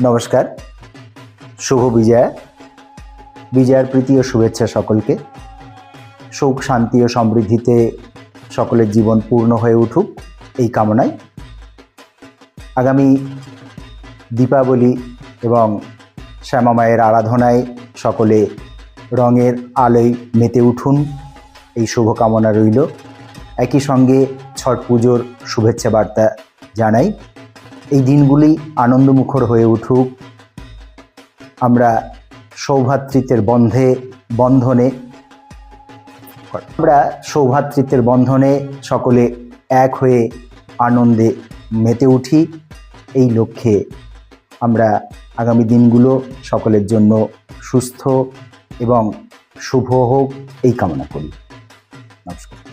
নমস্কার। শুভ বিজয়া। বিজয়ার প্রীতি ও শুভেচ্ছা সকলকে। সুখ, শান্তি ও সমৃদ্ধিতে সকলের জীবন পূর্ণ হয়ে উঠুক এই কামনায়। আগামী দীপাবলি এবং শ্যামা মায়ের আরাধনায় সকলে রঙের আলোয় মেতে উঠুন। এই শুভকামনা রইল। একই সঙ্গে ছট পুজোর শুভেচ্ছা বার্তা জানাই। এই দিনগুলি আনন্দমুখর হয়ে উঠুক। আমরা সৌভাতৃত্বের বন্ধে, বন্ধনে, আমরা সৌভাতৃত্বের বন্ধনে সকলে এক হয়ে আনন্দে মেতে উঠি। এই লক্ষ্যে আমরা আগামী দিনগুলো সকলের জন্য সুস্থ এবং শুভ হোক, এই কামনা করি। নমস্কার।